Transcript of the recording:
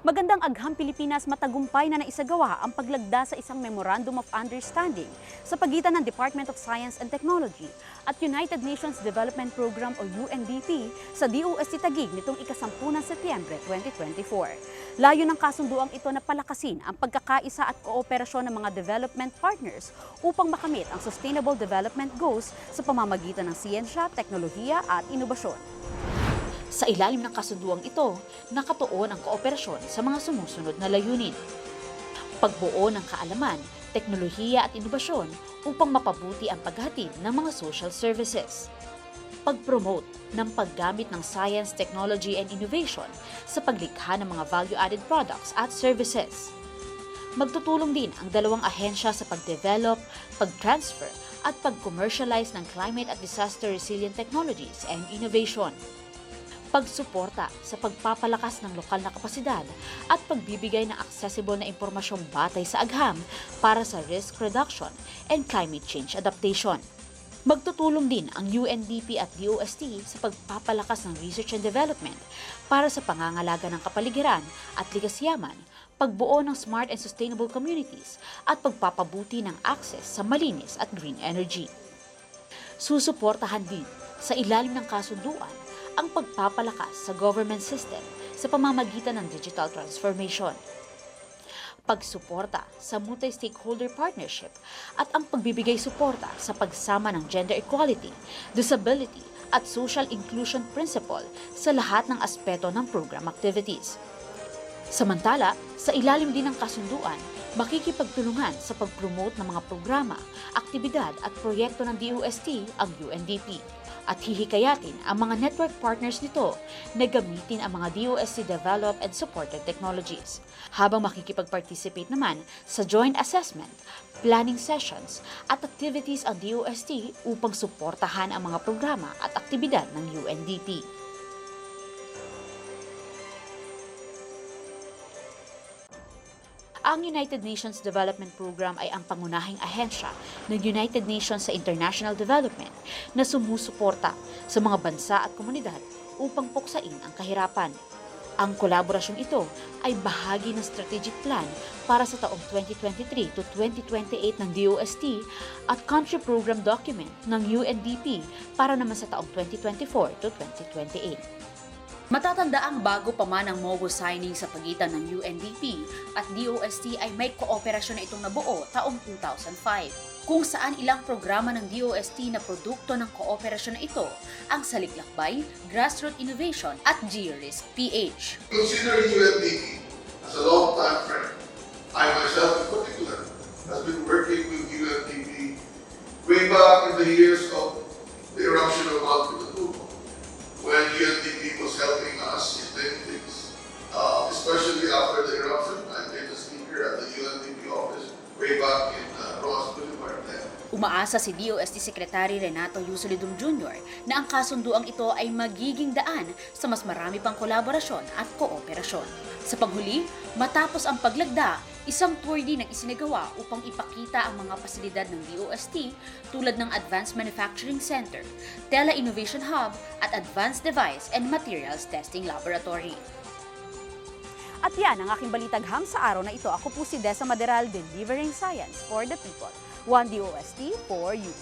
Magandang agham Pilipinas matagumpay na naisagawa ang paglagda sa isang Memorandum of Understanding sa pagitan ng Department of Science and Technology at United Nations Development Program o UNDP sa DOST Taguig nitong ikasampu ng Setyembre 2024. Layo ng kasunduang ito na palakasin ang pagkakaisa at kooperasyon ng mga development partners upang makamit ang Sustainable Development Goals sa pamamagitan ng siyensya, teknolohiya at inobasyon. Sa ilalim ng kasunduang ito, nakatuon ang kooperasyon sa mga sumusunod na layunin. Pagbuo ng kaalaman, teknolohiya at inobasyon upang mapabuti ang paghatid ng mga social services. Pag-promote ng paggamit ng science, technology, and innovation sa paglikha ng mga value-added products at services. Magtutulong din ang dalawang ahensya sa pag-develop, pag-transfer, at pag-commercialize ng climate at disaster resilient technologies and innovation pagsuporta sa pagpapalakas ng lokal na kapasidad at pagbibigay ng accessible na impormasyong batay sa agham para sa risk reduction and climate change adaptation. Magtutulong din ang UNDP at DOST sa pagpapalakas ng research and development para sa pangangalaga ng kapaligiran at ligas yaman, pagbuo ng smart and sustainable communities at pagpapabuti ng access sa malinis at green energy. Susuportahan din sa ilalim ng kasunduan ang pagpapalakas sa government system sa pamamagitan ng digital transformation. Pagsuporta sa multi-stakeholder partnership at ang pagbibigay suporta sa pagsama ng gender equality, disability at social inclusion principle sa lahat ng aspeto ng program activities. Samantala, sa ilalim din ng kasunduan, makikipagtulungan sa pag-promote ng mga programa, aktibidad at proyekto ng DOST ang UNDP at hihikayatin ang mga network partners nito na gamitin ang mga DOST developed and supported technologies. Habang makikipag-participate naman sa joint assessment, planning sessions at activities ang DOST upang suportahan ang mga programa at aktibidad ng UNDP. Ang United Nations Development Program ay ang pangunahing ahensya ng United Nations sa international development na sumusuporta sa mga bansa at komunidad upang puksain ang kahirapan. Ang kolaborasyong ito ay bahagi ng strategic plan para sa taong 2023 to 2028 ng DOST at country program document ng UNDP para naman sa taong 2024 to 2028. Matatanda ang bago pa man ang MOU signing sa pagitan ng UNDP at DOST ay may kooperasyon na itong nabuo taong 2005 kung saan ilang programa ng DOST na produkto ng kooperasyon na ito ang Saliklakbay, Grassroot Innovation at GeoRisk PH. Consider UNDP as a long-time friend. I myself in particular has been working with UNDP way back in the years of the eruption of Mount especially after the eruption, I became the speaker at the UNDP office way back in uh, Rojas Boulevard then. Umaasa si DOST Secretary Renato Yusolidum Jr. na ang kasunduang ito ay magiging daan sa mas marami pang kolaborasyon at kooperasyon. Sa paghuli, matapos ang paglagda, isang tour din ang isinagawa upang ipakita ang mga pasilidad ng DOST tulad ng Advanced Manufacturing Center, Tela Innovation Hub at Advanced Device and Materials Testing Laboratory. At yan ang aking balitagham sa araw na ito. Ako po si Desa Maderal, delivering science for the people. One DOST for you.